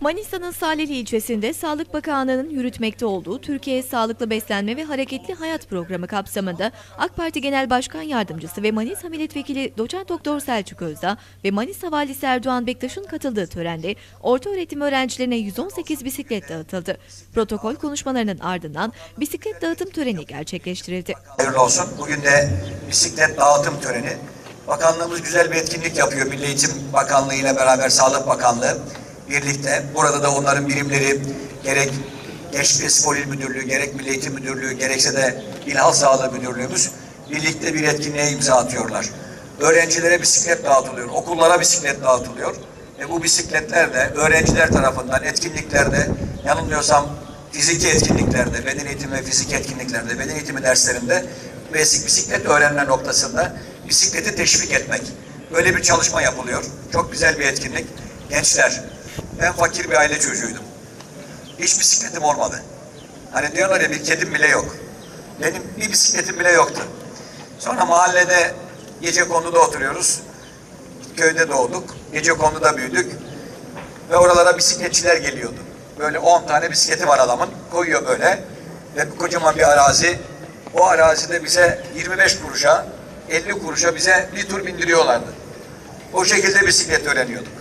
Manisa'nın Salihli ilçesinde Sağlık Bakanlığı'nın yürütmekte olduğu Türkiye Sağlıklı Beslenme ve Hareketli Hayat Programı kapsamında AK Parti Genel Başkan Yardımcısı ve Manisa Milletvekili Doçent Doktor Selçuk Özdağ ve Manisa Valisi Erdoğan Bektaş'ın katıldığı törende orta öğretim öğrencilerine 118 bisiklet dağıtıldı. Protokol konuşmalarının ardından bisiklet dağıtım töreni gerçekleştirildi. Hayırlı olsun. Bugün de bisiklet dağıtım töreni. Bakanlığımız güzel bir etkinlik yapıyor. Milli Eğitim Bakanlığı ile beraber Sağlık Bakanlığı birlikte. Burada da onların birimleri gerek Gençlik ve Spor İl Müdürlüğü, gerek Milli Eğitim Müdürlüğü, gerekse de İl Halk Sağlığı Müdürlüğümüz birlikte bir etkinliğe imza atıyorlar. Öğrencilere bisiklet dağıtılıyor, okullara bisiklet dağıtılıyor. Ve bu bisikletler de öğrenciler tarafından etkinliklerde yanılmıyorsam fiziki etkinliklerde, beden eğitimi ve fizik etkinliklerde, beden eğitimi derslerinde bisiklet öğrenme noktasında bisikleti teşvik etmek. Böyle bir çalışma yapılıyor. Çok güzel bir etkinlik. Gençler, ben fakir bir aile çocuğuydum. Hiç bisikletim olmadı. Hani diyorlar ya bir kedim bile yok. Benim bir bisikletim bile yoktu. Sonra mahallede gece konuda oturuyoruz. Köyde doğduk. Gece konuda büyüdük. Ve oralara bisikletçiler geliyordu. Böyle 10 tane bisikleti var adamın. Koyuyor böyle. Ve kocaman bir arazi. O arazide bize 25 kuruşa, 50 kuruşa bize bir tur bindiriyorlardı. O şekilde bisiklet öğreniyorduk.